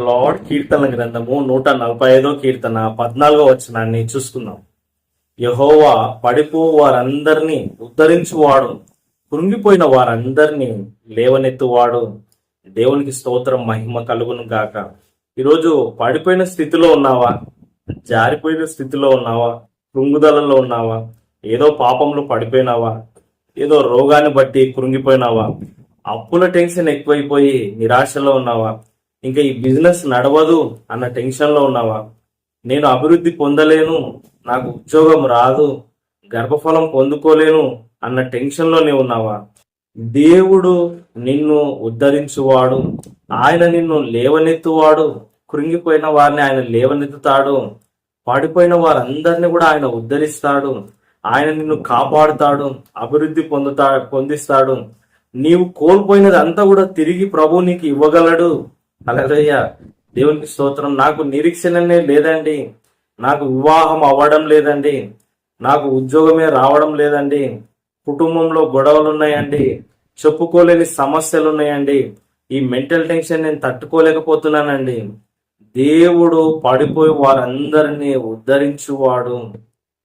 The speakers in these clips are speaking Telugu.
లార్డ్ కీర్తన గ్రంథము నూట నలభై ఐదో కీర్తన పద్నాలుగో వచనాన్ని చూసుకుందాం. యహోవా పడిపో వారందరినీ ఉద్ధరించువాడు. కృంగిపోయిన వారందరినీ లేవనెత్తువాడు. దేవునికి స్తోత్రం మహిమ కలుగును గాక. ఈరోజు పడిపోయిన స్థితిలో ఉన్నావా? జారిపోయిన స్థితిలో ఉన్నావా? కృంగుదలలో ఉన్నావా? ఏదో పాపంలో పడిపోయినావా? ఏదో రోగాన్ని బట్టి కృంగిపోయినావా? అప్పుల టెన్షన్ ఎక్కువైపోయి నిరాశలో ఉన్నావా? ఇంకా ఈ బిజినెస్ నడవదు అన్న టెన్షన్లో ఉన్నావా? నేను అభివృద్ధి పొందలేను నాకు ఉద్యోగం రాదు గర్భఫలం పొందుకోలేను అన్న టెన్షన్ ఉన్నావా? దేవుడు నిన్ను ఉద్ధరించువాడు ఆయన నిన్ను లేవనెత్తువాడు కృంగిపోయిన వారిని ఆయన లేవనెత్తుతాడు పడిపోయిన వారందరిని కూడా ఆయన ఉద్ధరిస్తాడు ఆయన నిన్ను కాపాడుతాడు అభివృద్ధి పొందుతా పొందిస్తాడు. నీవు కోల్పోయినది అంతా కూడా తిరిగి ప్రభు నీకు ఇవ్వగలడు. అలరయ్య దేవునికి స్తోత్రం. నాకు నిరీక్షణనే లేదండి. నాకు వివాహం అవ్వడం లేదండి. నాకు ఉద్యోగమే రావడం లేదండి. కుటుంబంలో గొడవలు ఉన్నాయండి చెప్పుకోలేని సమస్యలు ఉన్నాయండి ఈ మెంటల్ టెన్షన్ నేను తట్టుకోలేకపోతున్నానండి. దేవుడు పడిపోయి వారందరినీ ఉద్ధరించువాడు.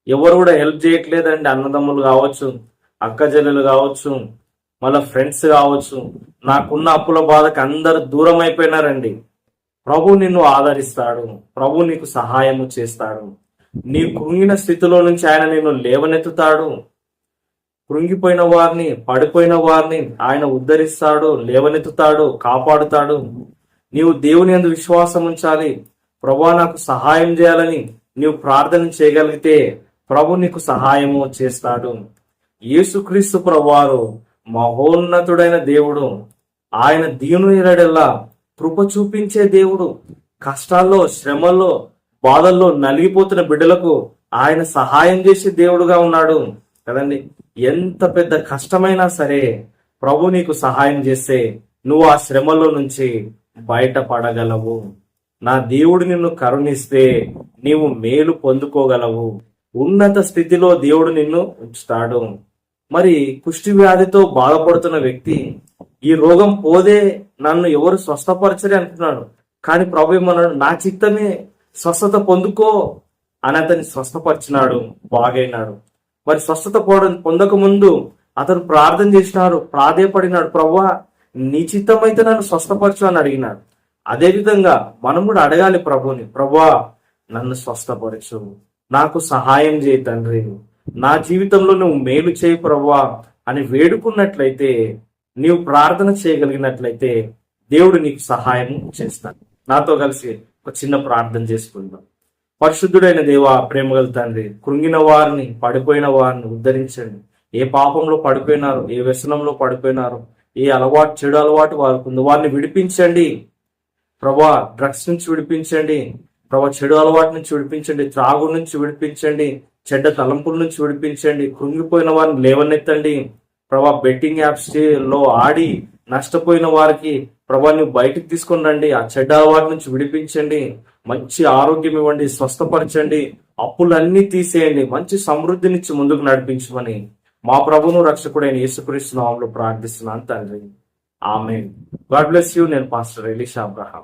ఎవరు కూడా హెల్ప్ చేయట్లేదండి. అన్నదమ్ములు కావచ్చు అక్క చెల్లెలు కావచ్చు. వాళ్ళ ఫ్రెండ్స్ కావచ్చు. నాకున్న అప్పుల బాధకు అందరు దూరం అయిపోయినారండి ప్రభు నిన్ను ఆదరిస్తాడు. ప్రభు నీకు సహాయము చేస్తాడు. నీ కృంగిన స్థితిలో నుంచి ఆయన నిన్ను లేవనెత్తుతాడు. కృంగిపోయిన వారిని పడిపోయిన వారిని ఆయన ఉద్ధరిస్తాడు లేవనెత్తుతాడు కాపాడుతాడు. నీవు దేవుని అందు విశ్వాసం ఉంచాలి. ప్రభా నాకు సహాయం చేయాలని నీవు ప్రార్థన చేయగలిగితే ప్రభు నీకు సహాయము చేస్తాడు. యేసుక్రీస్తు ప్రభువారు మహోన్నతుడైన దేవుడు ఆయన దీనునిరడెల్లా కృప చూపించే దేవుడు. కష్టాల్లో శ్రమల్లో బాధల్లో నలిగిపోతున్న బిడ్డలకు ఆయన సహాయం చేసే దేవుడుగా ఉన్నాడు. కదండి? ఎంత పెద్ద కష్టమైనా సరే ప్రభు నీకు సహాయం చేస్తే నువ్వు ఆ శ్రమలో నుంచి బయటపడగలవు. నా దేవుడు నిన్ను కరుణిస్తే నీవు మేలు పొందుకోగలవు. ఉన్నత స్థితిలో దేవుడు నిన్ను ఉంచుతాడు. మరి కుష్టి వ్యాధితో బాధపడుతున్న వ్యక్తి ఈ రోగం పోదే నన్ను ఎవరు స్వస్థపరచరే అంటున్నాడు. కానీ ప్రభు ఏమన్నాడు నా చిత్తమే స్వస్థత పొందుకో అని అతన్ని స్వస్థపరిచినాడు బాగైనాడు. మరి స్వస్థత పోవడం పొందక ముందు అతను ప్రార్థన చేసినాడు ప్రాధేయపడినాడు ప్రవ్వా నీ చిత్తమైతే నన్ను స్వస్థపరచు అని అడిగినాడు. అదేవిధంగా మనం కూడా అడగాలి ప్రభుని ప్రవ్వా నన్ను స్వస్థపరచు నాకు సహాయం చేయి తండ్రి నా జీవితంలో నువ్వు మేలు చేయి ప్రవ్వా అని వేడుకున్నట్లయితే నీవు ప్రార్థన చేయగలిగినట్లయితే దేవుడు నీకు సహాయం చేస్తాను నాతో కలిసి ఒక చిన్న ప్రార్థన చేసుకుందాం. పరిశుద్ధుడైన దేవ ప్రేమగల తండ్రి కృంగిన వారిని పడిపోయిన వారిని ఉద్ధరించండి. ఏ పాపంలో పడిపోయినారు ఏ వ్యసనంలో పడిపోయినారు ఏ అలవాటు చెడు అలవాటు వారికి ఉంది. వారిని విడిపించండి. ప్రభా డ్రగ్స్ నుంచి విడిపించండి. ప్రభా చెడు అలవాటు నుంచి విడిపించండి. త్రాగు నుంచి విడిపించండి. చెడ్డ తలంపుల నుంచి విడిపించండి. కృంగిపోయిన వారిని లేవనెత్తండి. ప్రభా బెట్టింగ్ యాప్స్లో ఆడి నష్టపోయిన వారికి ప్రభా నువ్వు బయటికి తీసుకొని రండి. ఆ చెడ్డ వారి నుంచి విడిపించండి. మంచి ఆరోగ్యం ఇవ్వండి. స్వస్థపరచండి. అప్పులన్నీ తీసేయండి. మంచి సమృద్ధినిచ్చి ముందుకు నడిపించమని మా ప్రభును రక్షకుడైన యేసుక్రీస్తు నామంలో ప్రార్థిస్తున్నాను తండ్రి. ఆమె గాడ్ బ్లెస్ యూ. నేను పాస్టర్ ఎలీషా అబ్రహాం.